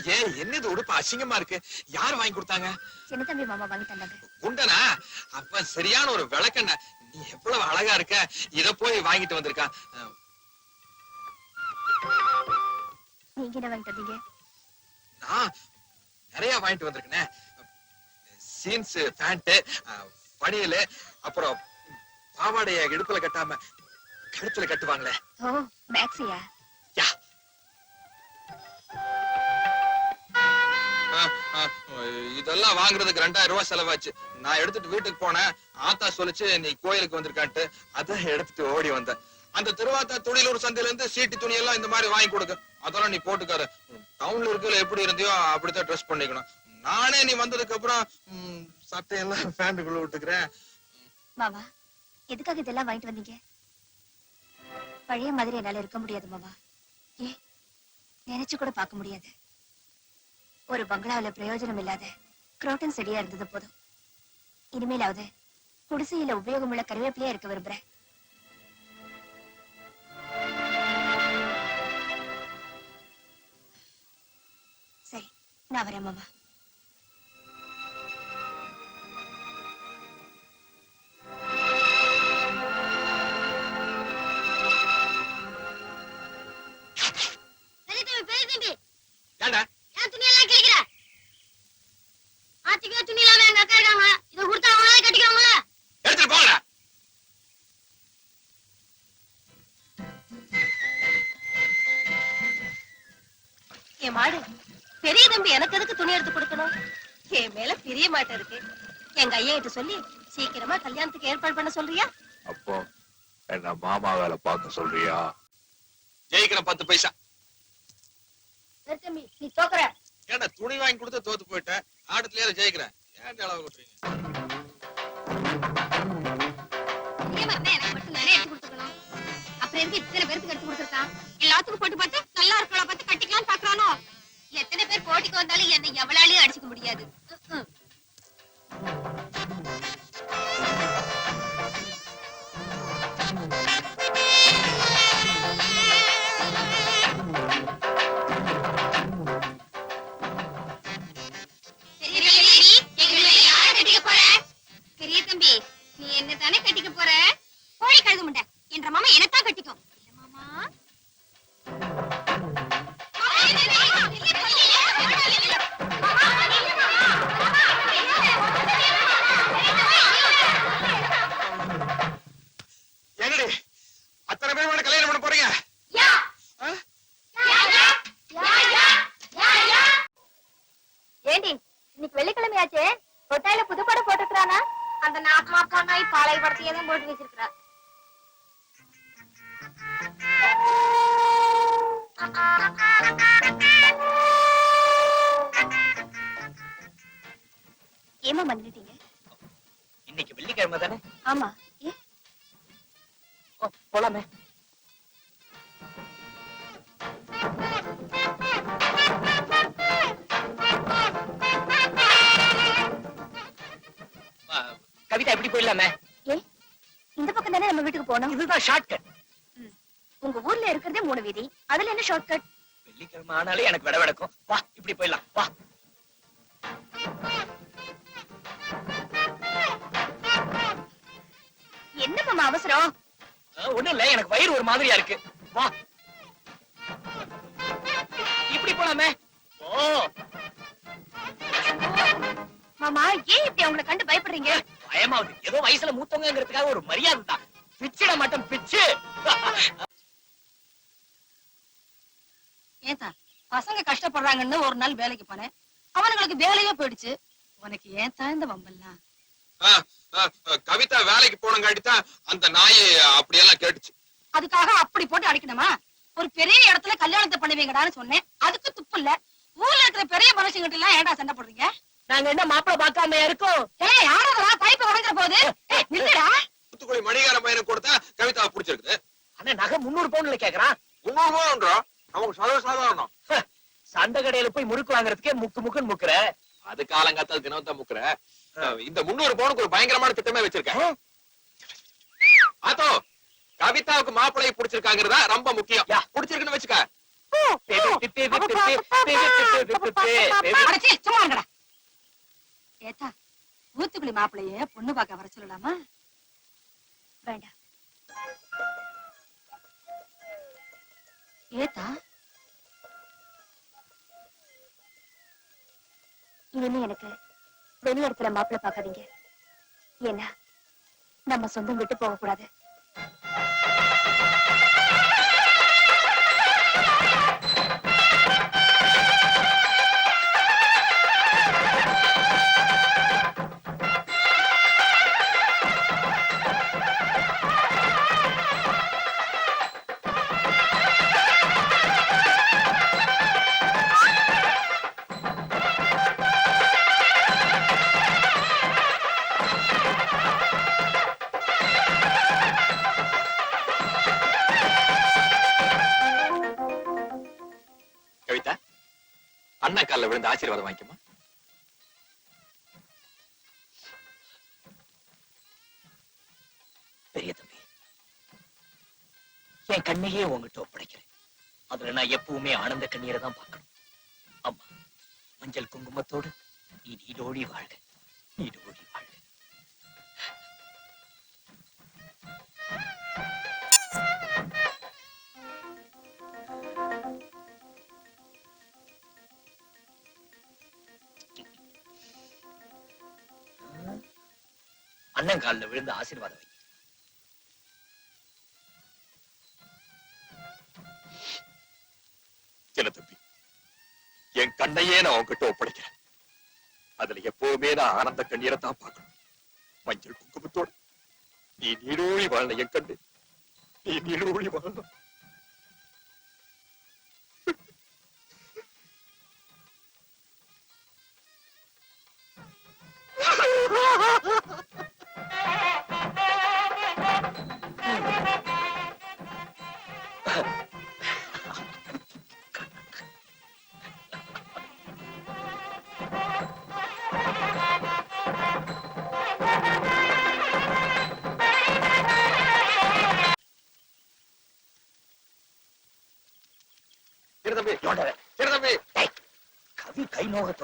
ஐயே என்னது உடுப்பு அசிங்கமா இருக்கு? யார் வாங்கி கொடுத்தாங்க? சின்ன தம்பி மாமா வாங்கி தந்தாங்க. குண்டனா? அப்ப சரியான ஒரு விளக்கண்ண. நீ எவ்வளவு அழகா இருக்க? இத போய் வாங்கிட்டு வந்திருக்கா. அஹ், நீங்க என்ன நான் நிறைய வாங்கிட்டு வந்திருக்கேனே. சீன்ஸ் பேண்ட் பனியல் அப்புறம் பாவாடைய இடுப்புல கட்டாம கழுத்துல கட்டுவாங்களே. ஓ மேக்ஸியா? இதெல்லாம் வாங்குறதுக்கு ரெண்டாயிரம் ரூபாய் செலவாச்சு. நான் எடுத்துட்டு வீட்டுக்கு போனேன். ஆத்தா சொல்லிச்சு நீ கோயிலுக்கு வந்திருக்கான்ட்டு. அதான் எடுத்துட்டு ஓடி வந்தேன். அந்த திருவாத்தா துணிலூர் சந்தையில இருந்து சீட்டு துணி எல்லாம் இந்த மாதிரி வாங்கி கொடுக்க. அதெல்லாம் நீ போட்டுக்காரு டவுன்ல இருக்கல எப்படி இருந்தியோ அப்படித்தான் ட்ரெஸ் பண்ணிக்கணும். நானே நீ வந்ததுக்கு அப்புறம் சட்டையெல்லாம் பேண்டுக்குள்ள விட்டுக்கிறேன். மாமா எதுக்காக இதெல்லாம் வாங்கிட்டு வந்தீங்க? பழைய மாதிரி என்னால இருக்க முடியாது மாமா. ஏ நினைச்சு கூட பார்க்க முடியாது. ஒரு பங்களாவுல பிரயோஜனம் இல்லாத குரோட்டன் செடியா இருந்தது போதும். இனிமேலாவது குடிசையில உபயோகமுள்ள கருவேப்பிலையா இருக்க விரும்புறேன். சரி நான் வரேன் மாமா. என் மாடு பெரிய தம்பி எனக்கு எதுக்கு துணி எடுத்து கொடுக்கணும்? என் மேல பிரிய மாட்டேன் இருக்கு. எங்க ஐயா கிட்ட சொல்லி சீக்கிரமா கல்யாணத்துக்கு ஏற்பாடு பண்ண சொல்றியா? அப்போ என்ன மாமா வேலை பார்க்க சொல்றியா? ஜெயிக்கிற பத்து பைசா. தம்பி நீ தோக்குற. ஏன்டா துணி வாங்கி கொடுத்து தோத்து போயிட்டேன் ஆட்டத்திலேயே ஜெயிக்கிறேன் ஏன்டா அளவு கொட்டுறீங்க அப்புறம் எதுக்கு இத்தனை பேருக்கு எடுத்து கொடுத்துருக்கான்? எல்லாத்துக்கும் போட்டு பார்த்து நல்லா இருக்கலாம் பார்த்து கட்டிக்கலாம் பாக்குறானோ எத்தனை பேர் போட்டிக்கு வந்தாலும் என்னை எவ்வளாலையும் அடிச்சுக்க முடியாது. போலாமே. கவிதா எப்படி போயிடலாமே. இந்த பக்கம் தானே நம்ம வீட்டுக்கு போனோம் இதுதான் ஷார்ட்கட் உங்க ஊர்ல இருக்கிறதே மூணு வீதி. அதுல என்ன ஷார்ட்கட் வெள்ளிக்கிழமை ஆனாலே எனக்கு விட விடக்கும். வா இப்படி போயிடலாம். வா. என்ன மாமா அவசரம்? ஆ, ஒண்ணும் இல்ல எனக்கு வயிறு ஒரு மாதிரியா இருக்கு. வா. இப்படி போலாமே. ஓ. மாமா ஏன் இப்படி அவங்கள கண்டு பயப்படுறீங்க? பயமாவது. ஏதோ வயசுல மூத்தவங்கிறதுக்காக ஒரு மரியாதை தான். பிச்சிட மாட்டோம் பிச்சு. ஏத்தா பசங்க கஷ்டப்படுறாங்கன்னு ஒரு நாள் வேலைக்கு போனேன். அவனுங்களுக்கு வேலையே போயிடுச்சு. உனக்கு ஏத்தா இந்த வம்பெல்லாம்? கவிதா வேலைக்கு போனங்காட்டி தான் அந்த நாய் அப்படியெல்லாம் கேட்டுச்சு. அதுக்காக அப்படி போட்டு அடிக்கணுமா? ஒரு பெரிய இடத்துல கல்யாணத்தை பண்ணுவீங்கடான்னு சொன்னேன். அதுக்கு துப்பு இல்ல. ஊர்ல இருக்கிற பெரிய மனுஷங்கிட்ட எல்லாம் ஏன்டா சண்டை போடுறீங்க? நாங்க என்ன மாப்பிள பார்க்காம இருக்கோம்? ஏய் யாரதா பைப்பு போகுது ஏய், நில்லுடா. தூத்துக்குடி மணிகார பையனுக்கு கொடுத்தா கவிதாவை பிடிச்சிருக்குது. ஆனா நகை முன்னூறு பவுன்ல கேக்குறான். முன்னூறு நமக்கு சர்வ சாதாரணம். சண்டை கடையில போய் முறுக்கு வாங்குறதுக்கே முக்கு முக்குன்னு முக்குற. அது காலங்காத்தால் தினத்தை முக்குற. இந்த முன்னூறு பவுனுக்கு ஒரு பயங்கரமான திட்டமே வச்சிருக்கேன். ஆத்தோ கவிதாவுக்கு மாப்பிள்ளையை பிடிச்சிருக்காங்கிறதா ரொம்ப முக்கியம். பிடிச்சிருக்குன்னு வச்சுக்க. ஊத்துக்குளி மாப்பிளைய பொண்ணு பார்க்க வர சொல்லலாமா? வேண்டாம். ஏத்தா. இனிமே எனக்கு வெளி இடத்துல மாப்பிள்ளை என்ன ஏன்னா நம்ம சொந்தம் விட்டு போக கூடாது ஆசீர்வாதம் வாங்கிக்கமா பெரிய தம்பி என் கண்ணையே உங்ககிட்ட ஒப்படைக்கிறேன். அதுல நான் எப்பவுமே ஆனந்த கண்ணீரை தான் பார்க்கணும். அம்மா மஞ்சள் குங்குமத்தோடு நீ நீடோடி வாழ்க நீடோடி வாழ்க. அண்ணன் காலில் விழுந்து ஆசீர்வாதம் வை. தம்பி என் கண்ணையே நான் உங்ககிட்ட ஒப்படைக்கிறேன். அதுல எப்பவுமே நான் ஆனந்த கண்ணீரை தான் பார்க்கணும். மஞ்சள் குங்குமத்தோடு நீ நீடோழி வாழ என் கண்டு நீ நீடோழி வாழணும்.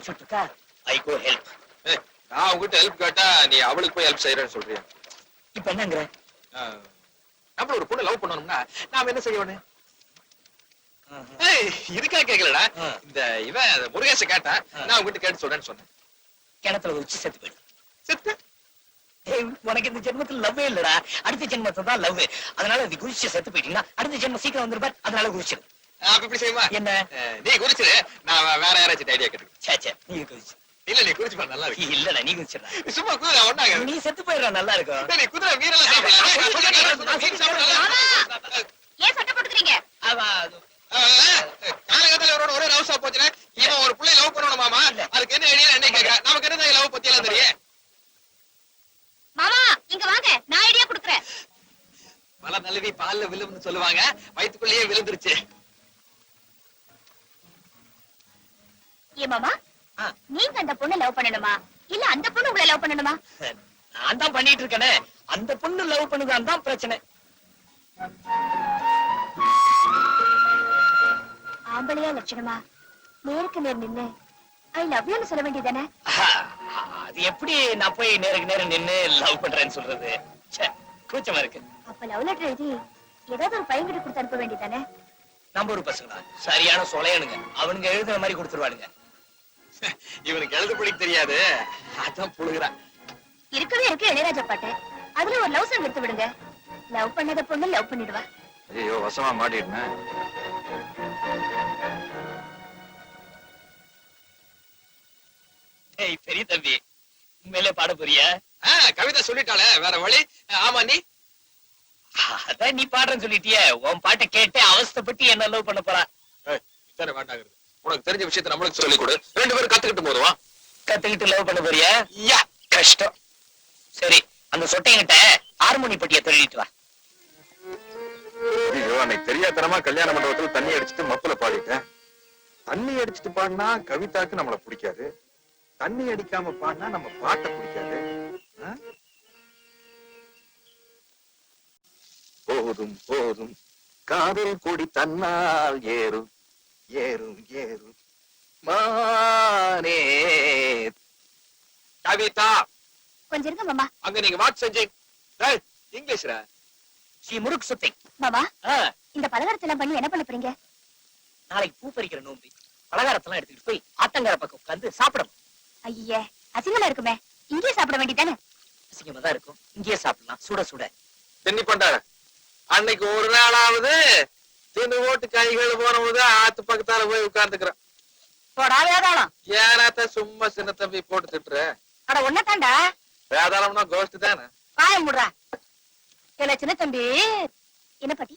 கை நோக துவைச்சிட்டு இருக்கா ஐ கோ ஹெல்ப் நான் உங்ககிட்ட ஹெல்ப் கேட்டா நீ அவளுக்கு போய் ஹெல்ப் செய்யறேன்னு சொல்றியா? இப்ப என்னங்கிற? நம்மள ஒரு பொண்ணு லவ் பண்ணணும்னா நாம என்ன செய்யணும் ஏய், இதுக்கா கேக்கலடா. இந்த இவன் முருகேச கேட்டான் ஆ. நான் உங்ககிட்ட கேட்டு சொல்றேன்னு சொன்னேன். கிணத்துல உச்சி செத்து போயிடும் செத்து? உனக்கு இந்த ஜென்மத்துல லவ்வே இல்லடா. அடுத்த ஜென்மத்துல தான் லவ் அதனால அது குதிச்சு செத்து போயிட்டீங்கன்னா அடுத்த ஜென்மம் சீக்கிரம் வந்துருப்பார் அதனால குதிச்சிடும் அப்ப இப்படி செய்யுமா? என்ன? நீ குறிச்சிரு நான் வேற யாராச்சும் ஐடியா கேட்டு சே சே நீ குதிச்சு. இல்ல நீ குறிச்சு நல்லா இருக்கு இல்லடா நீ குதிச்சிடா சும்மா குதிரை ஒண்ணாங்க நீ செத்து போயிடுறா நல்லா இருக்கும். நீ குதிரை மீறலாம் சாப்பிடலாம். ஏன் போட்டுக்கிறீங்க? காலகட்டத்துல இவரோட ஒரே லவ் ஸ்டாப் போச்சுன்னா இவன் ஒரு பிள்ளை லவ் பண்ணணும் மாமா. அதுக்கு என்ன ஐடியா என்ன கேட்க நமக்கு என்ன லவ் பத்தி எல்லாம் தெரியும்? மாமா இங்க வாங்க. நான் ஐடியா கொடுக்குறேன். மலை நழுவி பால்ல விழும்னு சொல்லுவாங்க. வயித்துக்குள்ளேயே விழுந்துருச்சு. ஏ மாமா. நீங்க அந்த பொண்ணை லவ் பண்ணணுமா? இல்ல அந்த பொண்ணு உங்களை லவ் பண்ணணுமா? நான் தான் பண்ணிட்டு இருக்கேனே. அந்த பொண்ணு லவ் பண்ணுதான் தான் பிரச்சனை. ஆம்பளையா லட்சணமா? நேருக்கு நேர் நின்னு. ஐ லவ் யூன்னு சொல்ல வேண்டியதானே அது எப்படி நான் போய் நேருக்கு நேரம் நின்னு லவ் பண்றேன்னு சொல்றது? ச்சே, கூச்சமா இருக்கு. அப்ப லவ் லெட்டர் எழுதி ஏதாவது ஒரு பையன் கிட்ட கொடுத்து அனுப்ப வேண்டியதானே நம்ம ஊர் பசங்களா? சரியான சொலையனுங்க. அவனுங்க எழுதுற மாதிரி கொடுத்துருவானுங்க. இவனுக்கு எழுத படிக்க தெரியாது. அதான் புழுகிறான் இருக்கவே இருக்கு இளையராஜா பாட்டு. அதுல ஒரு லவ் சாங் எடுத்து விடுங்க. லவ் பண்ணாத பொண்ணு லவ் பண்ணிடுவா. ஐயோ வசமா மாட்டிடுனேன் ஏய் பெரிய தம்பி உண்மையிலே பாட போறியா? கவிதை சொல்லிட்டாளே வேற வழி? ஆமா நீ? அதான் நீ பாடுறேன்னு சொல்லிட்டியே உன் பாட்டை கேட்டு அவஸ்தைப்பட்டு என்ன லவ் பண்ண போறா? வேண்டாங்கிறது. உனக்கு தெரிஞ்ச விஷயத்தை நம்மளுக்கு சொல்லிக் கொடு ரெண்டு பேரும் கத்துக்கிட்டு போதுவா? கத்துக்கிட்டு லவ் பண்ண போறியா? யா கஷ்டம். சரி அந்த சொட்டைங்கிட்ட ஹார்மோனி பட்டிய திருடிட்டு வா. ஐயோ அன்னைக்கு தெரியாதனமா கல்யாண மண்டபத்துல தண்ணி அடிச்சிட்டு மப்புல பாடிட்டேன். தண்ணி அடிச்சிட்டு பாடினா கவிதாக்கு நம்மள பிடிக்காது. தண்ணி அடிக்காம பாடினா நம்ம பாட்டை பிடிக்காது? போதும் போதும். காதல் கொடி தன்னால் ஏறும். ஏறும் ஏறும். மானே. கவிதா. கொஞ்சம் இருங்க மாமா. அங்க நீங்க வாட்ச் செஞ்சு. இங்கிலீஷ்ல ஸ்ரீ முருக் சுத்தை மாமா ஆ, இந்த பலகாரத்தை எல்லாம் பண்ணி என்ன பண்ண போறீங்க? நாளைக்கு பூ பறிக்கிற நோம்பி. பலகாரத்தெல்லாம் எடுத்துக்கிட்டு போய் ஆத்தங்கர பக்கம் உட்கார்ந்து சாப்பிடணும். ஐயே அசிங்கமா இருக்குமே. இங்கேயே சாப்பிட வேண்டியதானே? அசிங்கமா தான் இருக்கும். இங்கேயே சாப்பிடலாம். சுட சுட. தென்னி பண்டார அன்னைக்கு ஒரு நாளாவது தின்னு ஓட்டு கைகள் போனவங்க ஆத்து பக்கத்தால போய் உட்கார்ந்துக்கிறேன். போடா வேதாளம். ஏனாத்த சும்மா சின்ன தம்பி போட்டு திட்டுற? அட ஒன்ன தாண்டா. வேதாளம்னா கோஷ்டி தானே? வாய முடுறா. இல்ல சின்ன தம்பி என்ன பாட்டி?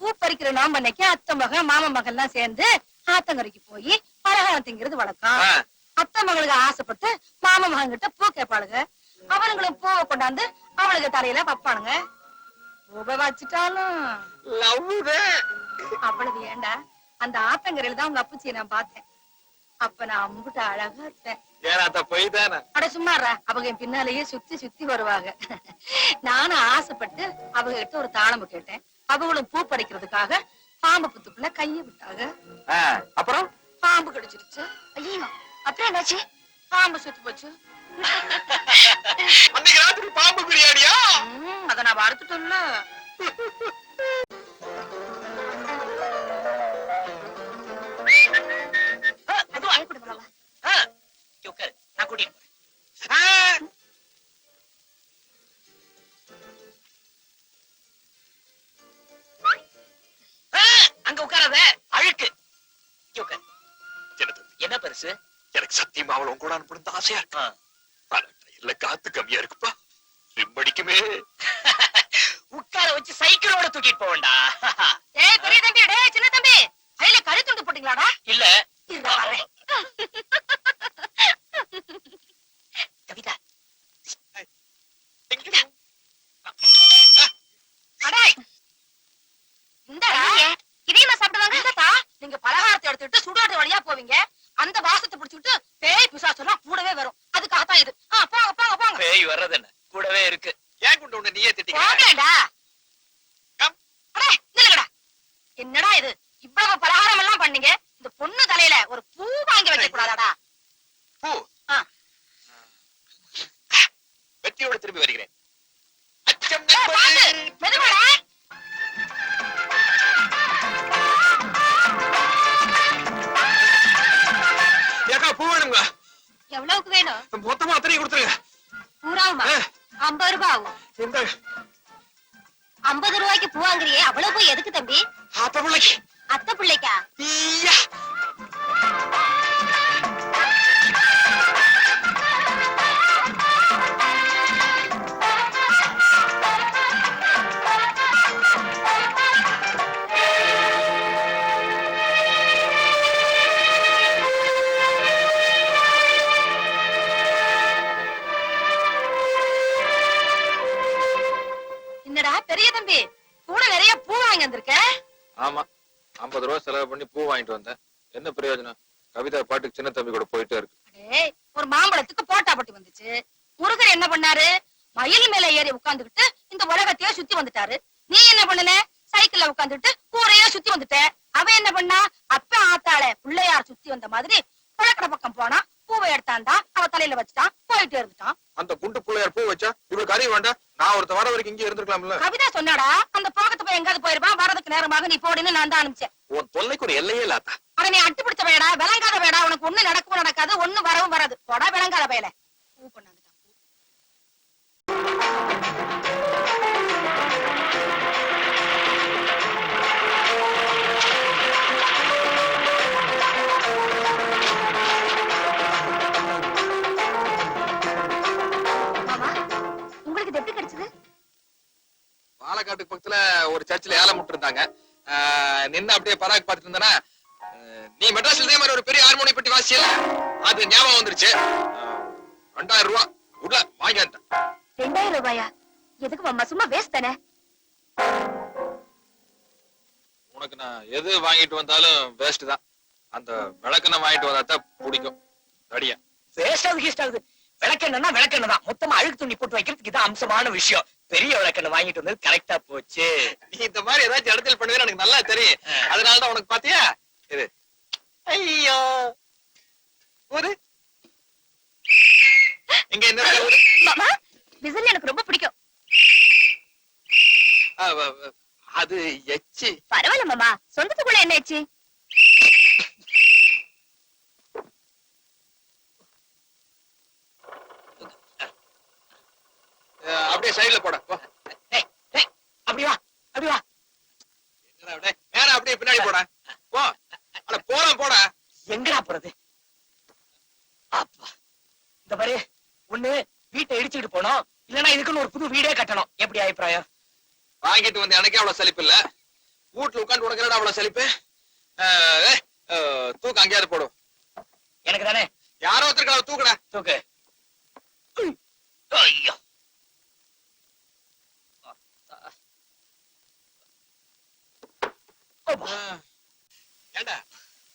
பூ பறிக்கிற நோம்பு அன்னைக்கு அத்தை மகன் மாமன் மகன் எல்லாம் சேர்ந்து ஆத்தங்கரைக்கு போய் பலகாரம் திங்கிறது வழக்கம். அத்தை மகளுக்கு ஆசைப்பட்டு மாமன் மகன் கிட்ட பூ கேட்பாளுங்க. அவனுங்களும் பூவை கொண்டாந்து அவளுக்கு தலையில வைப்பானுங்க பூவை வச்சுட்டாலும். love தான். அவ்வளவு ஏண்டா? அந்த ஆத்தங்கரையில தான் உங்க அப்புச்சியை நான் பார்த்தேன். அப்ப நான் அம்புட்டு அழகா இருப்பேன். அட சும்மாறா. அவங்க என் பின்னாலேயே சுத்தி சுத்தி வருவாங்க. நானும் ஆசைப்பட்டு அவங்க கிட்ட ஒரு தாளம்பு கேட்டேன். அவங்களும் பூ பறிக்கிறதுக்காக பாம்பு புத்துக்குள்ள கைய விட்டாங்க. அப்புறம்? பாம்பு கடிச்சிருச்சு. ஐயோ அப்புறம் என்னாச்சு? பாம்பு சுத்தி போச்சு. அன்னைக்கு ராத்திரி பாம்பு பிரியாணியா அத நான் வறுத்துட்டோம்ல என்ன பெருசு? எனக்கு சத்தியமா அவளை கூட அனுப்பணும் ஆசையா இருக்கு. ஆனா இல்ல காத்து கம்மியா இருக்குப்பா. ரிம்மடிக்குமே உட்கார வச்சு சைக்கிளோட தூக்கிட்டு போவேண்டா ஏய் பெரிய தம்பி டேய் சின்ன தம்பி. கையில கறி துண்டு போட்டீங்களாடா? இல்ல. கவிதா. இதையுமா சாப்பிடுவாங்க? நீங்க பலகாரத்தை எடுத்துட்டு சுடுகாட்டு வழியா போவீங்க. அந்த வாசத்தை பிடிச்சிட்டு பேய் பிசாசெல்லாம் கூடவே வரும். அதுக்காகத்தான் இது. போங்க போங்க போங்க. பேய் வர்றது என்ன? கூடவே இருக்கு. ஏன் கொண்டு உன்னை நீயே நில்லுங்கடா. என்னடா இது? இவ்வளவு பலகாரம் எல்லாம் பண்ணீங்க. இந்த பொண்ணு தலையில ஒரு பூ வாங்கி வைக்க கூடாதாடா? பூ. வெற்றியோட திரும்பி வருகிறேன். பூ வேணுங்களா எவ்வளவுக்கு வேணும்? மொத்தமா அத்தனையும் கொடுத்துருங்க. பூராவுமா. ஐம்பது ரூபாய் ஆகும் ஐம்பது ரூபாய்க்கு பூ வாங்குறியே அவ்வளவு பூ எதுக்கு தம்பி? பிள்ளைக்கு அத்தை பிள்ளைக்கா? ஐம்பது செலவு பண்ணி பூ வாங்கிட்டு வந்தேன். என்ன பிரயோஜனம்? கவிதா பாட்டுக்கு சின்ன தம்பி கூட போயிட்டே இருக்கு. டேய் ஒரு மாம்பழத்துக்கு போட்டா பட்டு வந்துச்சு. முருகர் என்ன பண்ணாரு? மயில் மேல ஏறி உட்கார்ந்துகிட்டு இந்த உலகத்தையே சுத்தி வந்துட்டாரு. நீ என்ன பண்ணுன சைக்கிள்ல உட்கார்ந்துட்டு கூரையே சுத்தி வந்துட்ட. அவ என்ன பண்ணா? அப்ப ஆத்தாள பிள்ளையார் சுத்தி வந்த மாதிரி குளக்கடை பக்கம் போனா பூவை எடுத்தாண்டா அவ தலையில வச்சுட்டான் போயிட்டே இருந்துட்டான். அந்த குண்டு பிள்ளையார் பூ வச்சா இவளுக்கு அறிய வேண்டாம் நான் ஒருத்த வர வரைக்கும் இங்கே இருந்திருக்கலாம்ல. கவிதா சொன்னாடா அந்த பக்கத்து போய் எங்காவது போயிருப்பான் வரதுக்கு நேரமாக நீ போடின்னு நான் தான் அனுப்பிச்சேன். உன் தொல்லைக்கு ஒரு எல்லையே இல்லாதா அட நீ அட்டு பிடிச்ச வேடா விளங்காத வேடா உனக்கு ஒண்ணு நடக்கவும் நடக்காது ஒண்ணு வரவும் வராது. போடா விளங்காத வேலை பூ பண்ணாந்துட்டான் பாலக்காட்டுக்கு பக்கத்துல ஒரு சர்ச்சில் ஏலம் விட்டு இருந்தாங்க நின்னு அப்படியே பராக் பார்த்துட்டு இருந்தேன்னா நீ மெட்ராஸ்ல இதே மாதிரி ஒரு பெரிய ஹார்மோனி பெட்டி வாசியல அது ஞாபகம் வந்துருச்சு. ரெண்டாயிரம் ரூபா. உள்ள வாங்கி ரெண்டாயிரம் ரூபாயா? எதுக்கு மாமா சும்மா வேஸ்ட் தானே? உனக்கு நான் எது வாங்கிட்டு வந்தாலும் வேஸ்ட் தான். அந்த விளக்கெண்ணெய் வாங்கிட்டு வந்தா தான் பிடிக்கும். தடியா வேஸ்ட் ஆகுது கீஸ்ட் ஆகுது. விளக்கெண்ணா விளக்கெண்ணெய் தான். மொத்தமா அழுக்கு துணி போட்டு வைக்கிறதுக்கு இதான் அம்சமான விஷயம். பெரிய விளக்கெண்ணெய் வாங்கிட்டு வந்தது கரெக்டா போச்சு. நீ இந்த மாதிரி ஏதாச்சும் இடத்துல பண்ணுவேன்னு எனக்கு நல்லா தெரியும். அதனால தான் உனக்கு பாத்தியா? இது. ஐயோ. ஊரு எங்க என்ன மாமா விசில் எனக்கு ரொம்ப பிடிக்கும். ஆ, வ- வ- அது எச்சி. பரவாயில்ல மாமா சொந்தத்துக்குள்ள என்ன ஆச்சு அப்படியே சைடுல போட அப்படி வா அப்படி வா. என்னடா அப்படியே பின்னாடி போட. போ. அட போலாம் போட. எங்கடா போறது? அப்பா இந்த பாரு ஒண்ணு வீட்டை இடிச்சுட்டு போனோம். இல்லனா இதுக்குன்னு ஒரு புது வீடே கட்டணும். எப்படி அபிப்பிராயம்? வாங்கிட்டு வந்து எனக்கே அவ்வளவு சலிப்பு இல்ல. வீட்டுல உட்காந்து உனக்கு அவ்வளவு அஹ், தூக்கு அங்கேயாவது போடும் எனக்கு தானே? யாரோ ஒருத்தருக்கு தூக்குடா. தூக்கு. ஐயோ. ஏண்டா?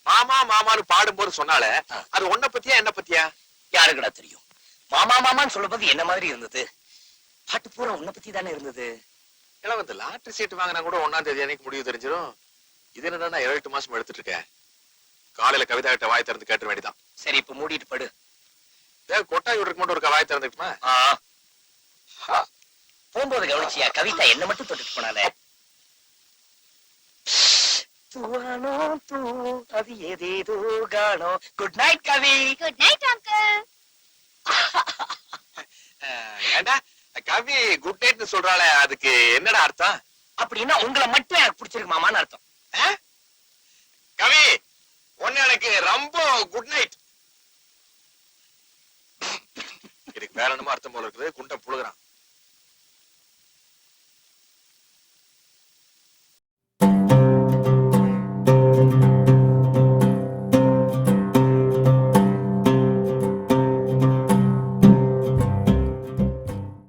மாமா மாமான்னு பாடும்போது சொன்னால அது உன்னை பத்தியா என்ன பத்தியா? யாருக்குடா தெரியும்? மாமா மாமான்னு சொல்லும்போது என்ன மாதிரி இருந்தது? பாட்டு பூரா உன்னை பத்தி தானே இருந்தது? வந்து லாட்டரி சீட் வாங்கினா கூட ஒன்னாம் தேதி அன்னைக்கு முடிவு தெரிஞ்சிடும் இது என்னடா ஏழு எட்டு மாசம் எடுத்துட்டு இருக்கேன். காலையில கவிதா கிட்ட வாய் திறந்து கேட்ட வேண்டியதான் சரி இப்ப மூடிட்டு படு. கொட்டாய் விடுறதுக்கு மட்டும் ஒரு வாய் திறந்துக்குமா. போகும்போது கவனிச்சியா? கவிதா என்ன மட்டும் தொட்டுட்டு போனாலே. தூவானோ தூ அது ஏதேதோ காணோ. Good night Kavi. Good night uncle ஏண்டா? கவி குட் நைட்னு சொல்றாளே அதுக்கு என்னடா அர்த்தம்? அப்படின்னா உங்களை மட்டும் எனக்கு பிடிச்சிருக்கு மாமான்னு அர்த்தம். கவி ஒன்னு எனக்கு ரொம்ப குட் நைட் இதுக்கு வேற என்னமோ அர்த்தம் போல இருக்குது குண்ட புழுகுறான்.